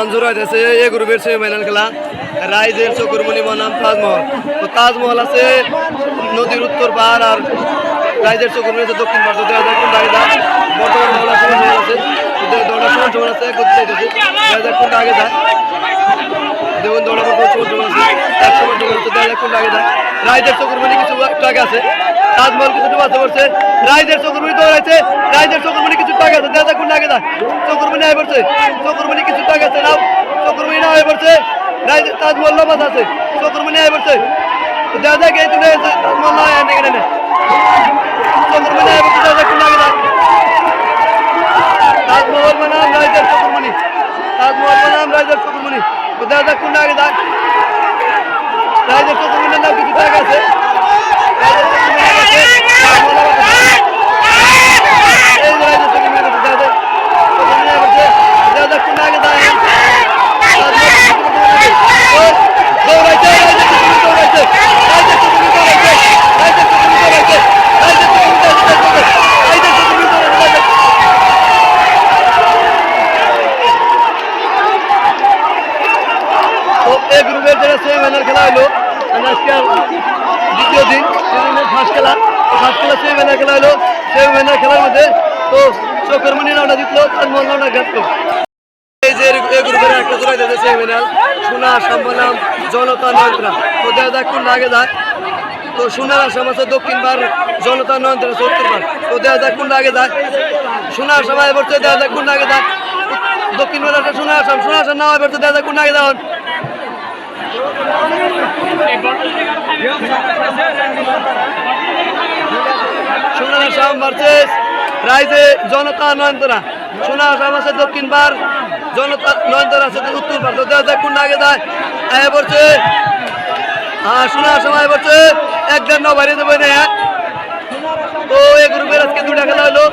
আঞ্জুর হইতেছে এ গ্রুপের সেমিফাইনাল খেলা। রাইজের চকুরমণি বনাম তাজমহল। তো তাজমহল আছে নদীর উত্তর পাহাড় আর রাইজের চকুরমণি আছে দক্ষিণ পাহাড় তো বর্তমান আছে দৌড়া সমান সমান আছে যায়? দেখুন দৌড়া কিছু একটু আগে আছে। তাজমহল কিছুটা বাঁচতে পারছে রাইজের চকুরমণি দৌড়াইছে রাইজের চকুরমণি কিছু টাকা আছে। যাক কোনটা আগে যায় চকুরমণি আগে পড়ছে চকুরমণি কিছু টাকা আছে। নাও। চকুরমণি না হয়ে পড়ছে রাইজ তাজমহল নামাজ আছে। চকুরমণি আগে পড়ছে তো যাক এই দিনে তাজমহল না হয় এখানে না। চকুরমণি আগে পড়ছে যাক কোনটা আগে যায় তাজমহল বানাম, রাইজের চকুরমণি তাজমহল বানাম, রাইজের চকুরমণি তো দেখা যাক কোনটা আগে যায় রাইজের চকুরমণির নাম কিছু টাকা আছে রাইজের চকুরমণি আগে আছে, তাজমহল আগে আছে। এই যে রাইজের চকুরমণি আগে আছে, দেখা যাক। চকুরমণি আগে আছে, দেখা যাক কোনটা আগে যায়। দৌড়াইছে রাইজের চকুরমণি দৌড়াইছে রাইজের চকুরমণি দৌড়াইছে রাইজের চকুরমণি দৌড়াইছে রাইজের চকুরমণি দৌড়াইছে রাইজের চকুরমণি দৌড়াইছে তো এই গ্রুপের যেটা সেমিফাইনাল খেলা হলো মানে আজকে দ্বিতীয় দিন সেমিফাইনাল ফার্স্ট খেলা ফার্স্ট খেলা সেমিফাইনাল খেলা হলো সেমিফাইনাল খেলার মধ্যে তো চকরমণি নামটা জিতলো তাজমহল নামটা গেছিল এই যে এই গ্রুপের একটা জোড়া দিয়েছে সেমিফাইনাল সোনা সম্মানাম জনতা নয়ন্ত্রা তো দেখা যাক কোন আগে যায় তো সোনার আসাম আছে দক্ষিণ বার জনতা নয়ন্ত্রা আছে উত্তর বার তো দেখা যাক কোন আগে যাক। সোনার যাক আসাম ভার্সেস রাইজে জনতা নয়নতরা। সোনার আসাম আছে দক্ষিণ বার জনতা নয়নতরা আছে উত্তর বার তো যাক কোন আগে যায় আয় হ্যাঁ সোনার আসাম আয় পড়ছে। এক দেড় ন দেবে না তো এই গ্রুপের আজকে দুটা খেলা হলো।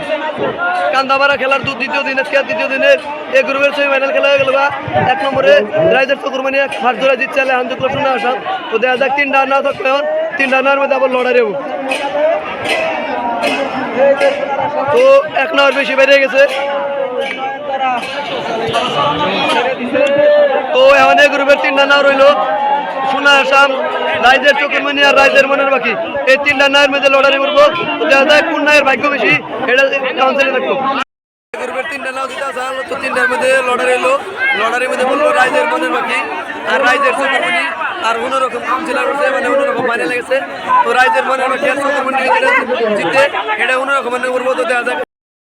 কান্দাপাড়া খেলার দু দ্বিতীয় দিন, আজকে দ্বিতীয় দিনের এই গ্রুপের সেমিফাইনাল খেলা হয়ে গেল বা এক নম্বরে রাইজার চকুরমানি ফার্স্ট ধরে জিতছে আলে হামদুকুল শূন্য আসাম। তো দেখা যাক তিনটা না থাকলে এখন। তিনটা নার মধ্যে আবার লড়াই তো এক নাওয়ার বেশি বেড়ে গেছে। তো এখন গ্রুপের তিনটা নাও রইল সোনা আসাম রাইজের চকুরমণি আর রাইজের মনের বাকি এই তিনটা নায়ের মধ্যে লড়াই করব। দেখা যায় কোন নায়ের ভাগ্য বেশি, এটা কাউন্সিলে থাকব। গ্রুপের তিনটা নাও দিতে আসা তো তিনটার মধ্যে লড়াই এলো লড়াইয়ের মধ্যে বলব রাইজের মনের বাকি আর রাইজের চকুরমণি আর অন্যরকম কাউন্সিলার করছে মানে অন্যরকম মানে লেগেছে। তো রাইজের মনের বাকি আর চকুরমণি জিতে এটা অন্যরকম মানে করব তো দেখা যাক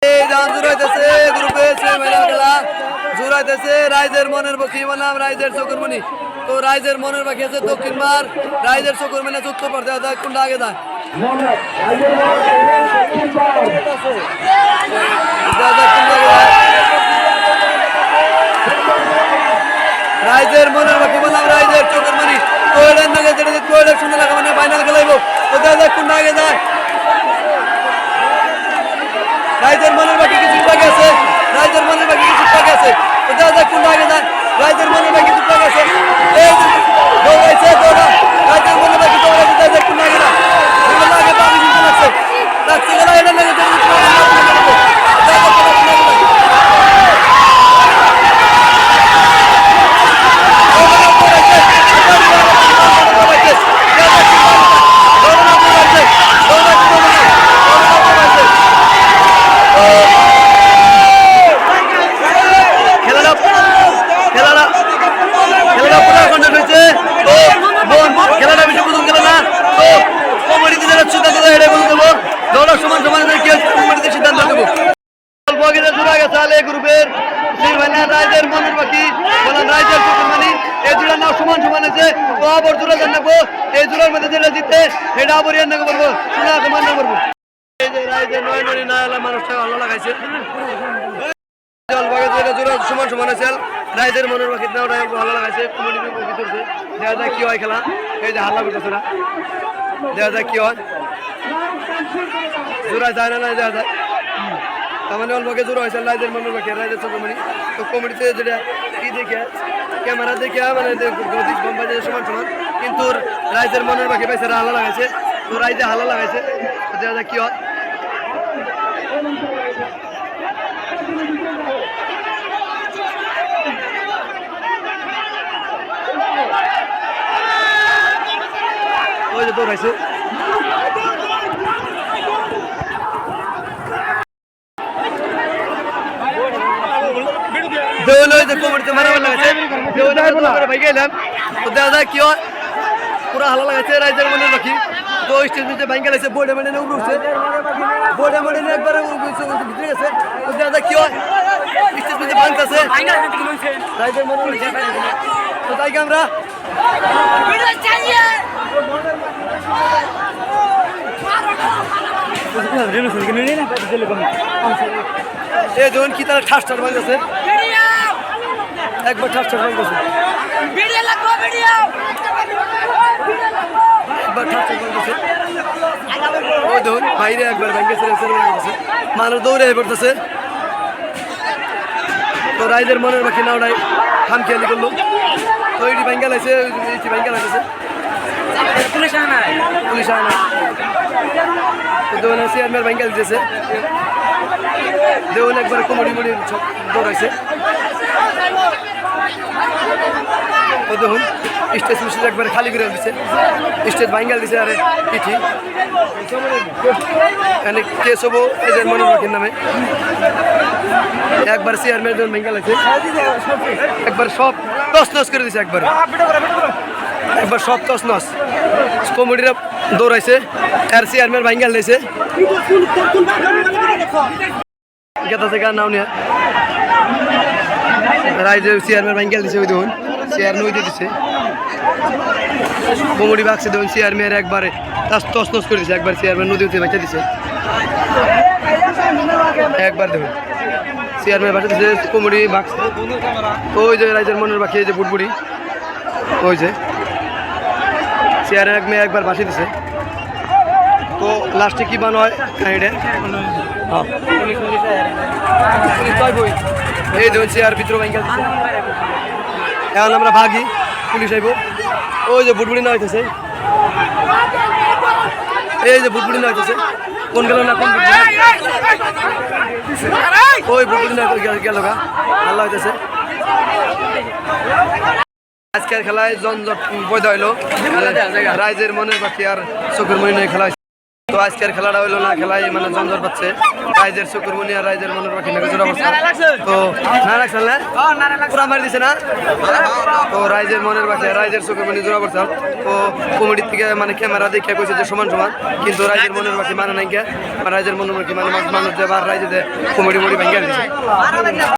এই যান জুড়াইতেছে গ্রুপে খেলা। জুড়াইতেছে রাইজের মনের পক্ষী বনাম রাইজের চকুরমণি তো রাইজের মনের বাকি আছে দক্ষিণ বার। রাইজের চকুরমণি উত্তর দেখা কোনটা আগে যায় দেখা যাক কোনটা আগে যায়। রাইজের মনের বাকি বনাম রাইজের চকুরমণি কোয়েলের নাগে যেটা কোয়েলের শুনে লাগা মানে ফাইনাল খেলাইব তো দেখা যাক কোনটা আগে যায় রাইজের মনের বাকি কিছু টাকা আছে। রাইজের মনের বাকি কিছু টাকা আছে। তো যা যা কোন আগে যায় রাইজের মনের বাকি কিছু টাকা আছে। দৌড়াইছে দৌড়া রাইজের মনের বাকি দৌড়াইছে যা যা কোন আগে কোন আগে পাবি দিতে লাগছে। লাগছে গেলা এটা লাগে যে কোন আগে না কোন আগে না। যা যা কোন আগে না। দৌড়াইছে, দৌড়াইছে, যা যা কোন আগে না। দৌড়ানো দৌড়াইছে, দৌড়াইছে, দৌড়াইছে, দৌড়ানো দৌড়াইছে। খেলাটা খেলাটা খেলাটা পুরো কন্টেন্ট হয়েছে তো বোন খেলাটা বেশি বুঝুন খেলা না তো কমিটিতে যারা সিদ্ধান্ত দেয় এটা বুঝে দেবো দৌড়ার সমান সমান কি কমিটিতে সিদ্ধান্ত দেবো যে জোড়া গেছে আলে গ্রুপের সিলভাইনা রাইজের মনের বাকি বলেন রাইজের চতুর্মানি এই জোড়া নাও সমান সমান আছে তো আবার জোড়া জান নেব, এই জোড়ার মধ্যে যেটা জিতে সেটা আবার ইয়ার নেব বলব, শোনা সমান নেব এই যে রাইজের নয় নয় না এলা মানুষটা ভালো লাগাইছে। জল বাগে যেটা জোড়া সমান সমান আছে রাইজের মনের বাকি না ওটা ভালো লাগাইছে কমিটির বাকি যায় কি হয় খেলা। এই যে হাল্লা করতেছে না দেখা যায় কি হয়। যায় না দেখা যায় তার মানে অল্প জোর হয়েছে রাইদের মনে রাখে রাইদের চোখ মানে তো কমিটিতে যেটা কি দেখে, ক্যামেরা দেখে মানে গতিক কোম্পানি সমান সমান, কিন্তু রাইজের মনের বাকি পাইছে হালা লাগাইছে। তো রাইজে হালা লাগাইছে। দেখা যাক কি হয়। ওই যে দৌড়াইছে। আমাদের কোমরতে মারা লাগাইছে ভাই গেলাম তো দেখা যায় কি হয়? পুরো হালা লাগাইছে রাইজের মনে রাখি তো স্টেজ নিচে ভাঙ্গে লাগছে বোর্ডে মেডে উপরে উঠছে। বোর্ডে মেডে একবার ভিতরে গেছে। তো দেখা যায় কি হয়? স্টেজ নিচে ভাঙতেছে রাইজের মনে উঠছে একবার ঠাট্টা করে গেছে ভিডিও লাগবো ভিডিও। একবার মানুষ দৌড়ে পড়তেছে। তো মনের বাকি না ওটাই খাম খেয়ালি করল। তো এটি ব্যাংকে লাগছে পুলিশ আনা পুলিশ আনা তো দেওয়ান একবার মুড়ি সব দৌড়াইছে। তো দেখুন, স্টেজ মিস্টেজ একবার খালি করে দিছে। স্টেজ ভাঙ্গাল দিছে আরে পিঠি। এখানে কেস হব এদের মনে রাখেন নামে। একবার চেয়ারম্যান যখন ভেঙে লাগছে একবার সব তস নস করে দিছে একবার। একবার সব তস নস কমিটিরা দৌড়াইছে, আর চেয়ারম্যান ভাঙ্গাল দিয়েছে গেতা থেকে নাও নিয়ে। রাইজের চেয়ারম্যান ভাঙ্গাল দিছে ওই দেখুন চেয়ার নই দিছে। কোমড়ি বাক্সে দেখুন চেয়ারম্যান একবারে তাস তস নস করে দিছে, একবার চেয়ারম্যান নদী উঠে বাঁচা দিছে। একবার দেখুন চেয়ারম্যান বাঁচা দিছে কোমড়ি বাক্স ওই যে রাইজের মনের বাকি এই যে বুটবুড়ি ওই যে। চেয়ার এক মেয়ে একবার বাসি দিছে। তো লাস্টে কি বানো হয়? হ্যাঁ। এই দেখুন, চেয়ার ভিতরে এখন আমরা ভাগি, পুলিশ আইব। ওই যে বুটবুড়ি না হইতেছে। এই যে বুটবুড়ি না হইতেছে। কোন গেল না কোন? ওই বুটবুড়ি না গেল- গা। আল্লাহ হইতেছে আজকের খেলায় জনজট বৈধ হইল। রাইজের মনের বাকি আর চোখের মনি নিয়ে খেলা তো আজকের খেলাটা হইল না খেলায় মানে জঞ্জট পাচ্ছে রাইজের চোখের মনি আর রাইজের মনের বাকি নাকি জোড়া পড়ছে তো না? রাখছেন না পুরা মারি দিছে না? তো রাইজের মনের আর রাইজের চোখের মনি জোড়া পড়ছে তো কমিটির থেকে মানে ক্যামেরা দেখে কইছে যে সমান সমান কিন্তু রাইজের মনের বাকি মানে নাই কে রাইজের মনের বাকি মানে মানুষ যে বার রাইজে কমিটি মরি ভেঙে